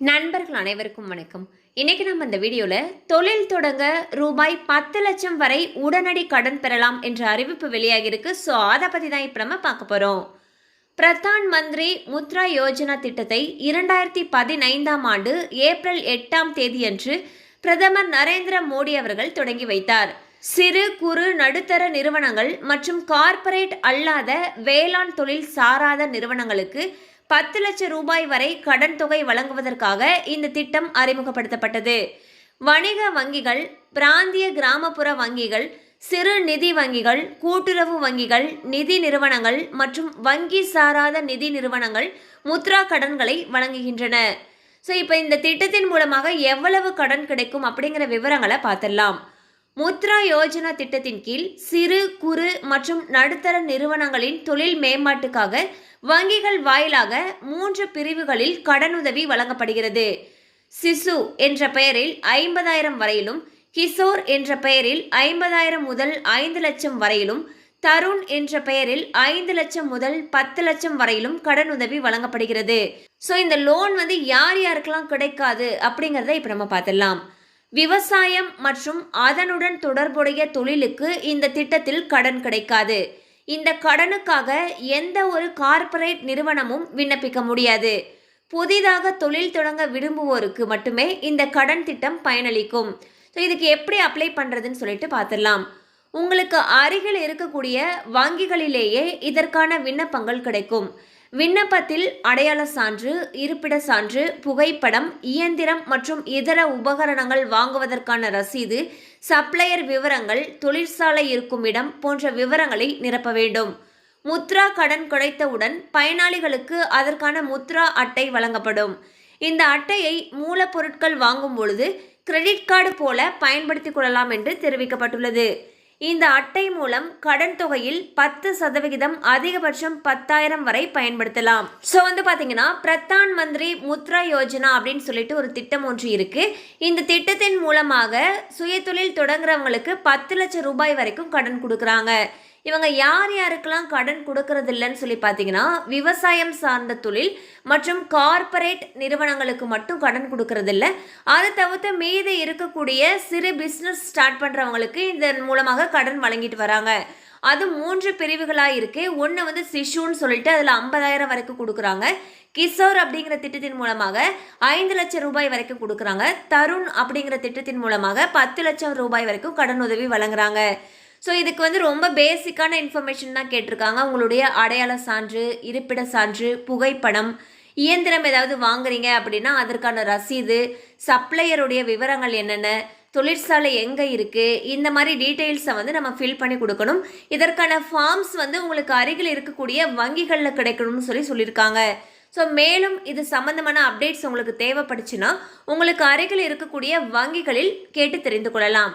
நண்பர்கள் அனைவருக்கும் வணக்கம். இன்னைக்கு நம்ம இந்த வீடியோவில் தொழில் தொடங்க ரூபாய் பத்து லட்சம் வரை உடனடி கடன் பெறலாம் என்ற அறிவிப்பு வெளியாகியிருக்கு ஸோ அதை பற்றி தான் இப்போ நம்ம பார்க்க போகிறோம் பிரதான் மந்திரி முத்ரா யோஜனா திட்டத்தை இரண்டாயிரத்தி பதினைந்தாம் ஆண்டு ஏப்ரல் எட்டாம் தேதியன்று பிரதமர் நரேந்திர மோடி அவர்கள் தொடங்கி வைத்தார். சிறு குறு நடுத்தர நிறுவனங்கள் மற்றும் கார்ப்பரேட் அல்லாத வேளாண் தொழில் சாராத நிறுவனங்களுக்கு பத்து லட்சம் ரூபாய் வரை கடன் தொகை வழங்குவதற்காக இந்த திட்டம் அறிமுகப்படுத்தப்பட்டது. வணிக வங்கிகள் பிராந்திய கிராமப்புற வங்கிகள் சிறு நிதி வங்கிகள் கூட்டுறவு வங்கிகள் நிதி நிறுவனங்கள் மற்றும் வங்கி சாராத நிதி நிறுவனங்கள் முத்ரா கடன்களை வழங்குகின்றன. ஸோ இப்போ இந்த திட்டத்தின் மூலமாக எவ்வளவு கடன் கிடைக்கும் அப்படிங்கிற விவரங்களை பார்த்துடலாம். முத்ரா யோஜனா திட்டத்தின் கீழ் சிறு குறு மற்றும் நடுத்தர நிறுவனங்களின் தொழில் மேம்பாட்டுக்காக வங்கிகள் வாயிலாக மூன்று பிரிவுகளில் கடனுதவி வழங்கப்படுகிறது. சிசு என்ற பெயரில் ஐம்பதாயிரம் வரையிலும் கிஷோர் என்ற பெயரில் ஐம்பதாயிரம் முதல் ஐந்து லட்சம் வரையிலும் தருண் என்ற பெயரில் ஐந்து லட்சம் முதல் பத்து லட்சம் வரையிலும் கடனுதவி வழங்கப்படுகிறது. ஸோ இந்த லோன் வந்து யார் யாருக்கெல்லாம் கிடைக்காது அப்படிங்கிறத இப்போ நம்ம பார்த்துடலாம். விவசாயம் மற்றும் அதனுடன் தொடர்புடைய தொழிலுக்கு இந்த திட்டத்தில் கடன் கிடைக்காது. இந்த கடனுக்காக எந்த ஒரு கார்ப்பரேட் நிறுவனமும் விண்ணப்பிக்க முடியாது. புதிதாக தொழில் தொடங்க விரும்புவோருக்கு மட்டுமே இந்த கடன் திட்டம் பயனளிக்கும். ஸோ இதுக்கு எப்படி அப்ளை பண்ணுறதுன்னு சொல்லிட்டு பார்த்துடலாம் உங்களுக்கு அருகில் இருக்கக்கூடிய வங்கிகளிலேயே இதற்கான விண்ணப்பங்கள் கிடைக்கும். விண்ணப்பத்தில் அடையாள சான்று இருப்பிட சான்று புகைப்படம் இயந்திரம் மற்றும் இதர உபகரணங்கள் வாங்குவதற்கான ரசீது சப்ளையர் விவரங்கள் தொழிற்சாலை இருக்கும் இடம் போன்ற விவரங்களை நிரப்ப வேண்டும். முத்ரா கடன் கிடைத்தவுடன் பயனாளிகளுக்கு அதற்கான முத்ரா அட்டை வழங்கப்படும். இந்த அட்டையை மூலப்பொருட்கள் வாங்கும் பொழுது கிரெடிட் கார்டு போல பயன்படுத்திக் கொள்ளலாம் என்று தெரிவிக்கப்பட்டுள்ளது. இந்த அட்டை மூலம் கடன் தொகையில் பத்து சதவிகிதம் அதிகபட்சம் பத்தாயிரம் வரை பயன்படுத்தலாம். ஸோ வந்து பார்த்தீங்கன்னா பிரதான் மந்திரி முத்ரா யோஜனா அப்படின்னு சொல்லிட்டு ஒரு திட்டம் ஒன்று இருக்கு. இந்த திட்டத்தின் மூலமாக சுயதொழில் தொடங்குறவங்களுக்கு பத்து லட்சம் ரூபாய் வரைக்கும் கடன் கொடுக்குறாங்க. இவங்க யார் யாருக்கெல்லாம் கடன் கொடுக்கறது இல்லைன்னு சொல்லி பார்த்தீங்கன்னா விவசாயம் சார்ந்த தொழில் மற்றும் கார்ப்பரேட் நிறுவனங்களுக்கு மட்டும் கடன் கொடுக்கறது இல்லை. அதை தவிர்த்து மீது இருக்கக்கூடிய சிறு பிஸ்னஸ் ஸ்டார்ட் பண்ணுறவங்களுக்கு இதன் மூலமாக கடன் வழங்கிட்டு வராங்க. அது மூன்று பிரிவுகளாக இருக்கு. ஒன்று வந்து சிஷுன்னு சொல்லிட்டு அதில் ஐம்பதாயிரம் வரைக்கும் கொடுக்குறாங்க. கிஷோர் அப்படிங்கிற திட்டத்தின் மூலமாக ஐந்து லட்சம் ரூபாய் வரைக்கும் கொடுக்குறாங்க. தருண் அப்படிங்கிற திட்டத்தின் மூலமாக பத்து லட்சம் ரூபாய் வரைக்கும் கடன் உதவி வழங்குறாங்க. ஸோ இதுக்கு வந்து ரொம்ப பேசிக்கான இன்ஃபர்மேஷன் தான் கேட்டிருக்காங்க. உங்களுடைய அடையாள சான்று இருப்பிட சான்று புகைப்படம் இயந்திரம் ஏதாவது வாங்குறீங்க அப்படின்னா அதற்கான ரசீது சப்ளையருடைய விவரங்கள் என்னென்ன தொழிற்சாலை எங்கே இருக்குது இந்த மாதிரி டீட்டெயில்ஸை வந்து நம்ம ஃபில் பண்ணி கொடுக்கணும். இதற்கான ஃபார்ம்ஸ் வந்து உங்களுக்கு அருகில் இருக்கக்கூடிய வங்கிகளில் கிடைக்கணும்னு சொல்லி சொல்லியிருக்காங்க. ஸோ மேலும் இது சம்மந்தமான அப்டேட்ஸ் உங்களுக்கு தேவைப்படுச்சுன்னா உங்களுக்கு அருகில் இருக்கக்கூடிய வங்கிகளில் கேட்டு தெரிந்து கொள்ளலாம்.